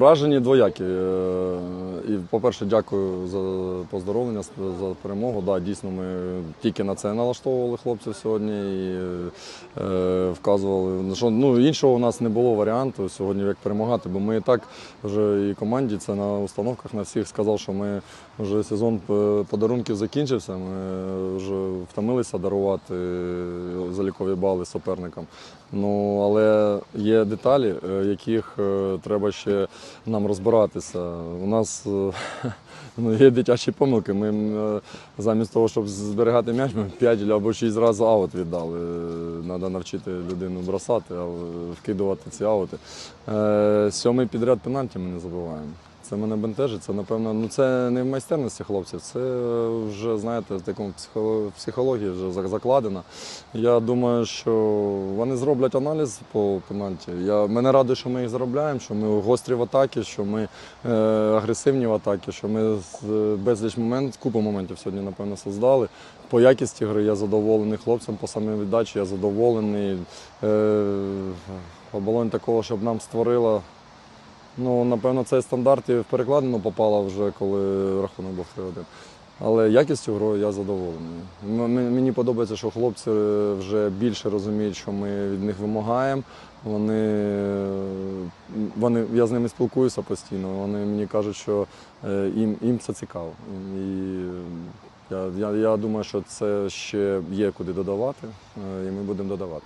Вражені двоякі. І, по-перше, дякую за поздоровлення, за перемогу. Да, дійсно, ми тільки на це налаштовували хлопців сьогодні і е, вказували, що ну, іншого у нас не було варіанту сьогодні, як перемагати, бо ми і так вже і команді це на установках на всіх сказав, що ми вже сезон е, подарунків закінчився. Ми вже втомилися дарувати залікові бали суперникам. Ну, але є деталі, е, яких е, треба ще нам розбиратися. У нас ну, є дитячі помилки. Ми е, замість того, щоб зберігати м'яч, ми 5 або 6 разів аут віддали. Треба навчити людину бросати, вкидувати ці аути. Е, Сьомий підряд пенальті ми не забуваємо. Це мене бентежить. Це, напевно, ну це не в майстерності хлопців, це вже, знаєте, в такому психології вже зак- закладено. Я думаю, що вони зроблять аналіз по пенальті. Я, мене радує, що ми їх заробляємо, що ми гострі в атакі, що ми е, агресивні в атакі, що ми безліч моментів, купу моментів сьогодні, напевно, создали. По якісті гри я задоволений хлопцям, по самій віддачі я задоволений. Е, оболонь такого, щоб нам створила. Ну, напевно, цей стандарт і в перекладину попала вже, коли рахунок був 3-1. Але якістю грою я задоволений. Мені подобається, що хлопці вже більше розуміють, що ми від них вимагаємо. Вони, вони, я з ними спілкуюся постійно. Вони мені кажуть, що е, їм, їм це цікаво. І я, я, я думаю, що це ще є куди додавати, е, і ми будемо додавати.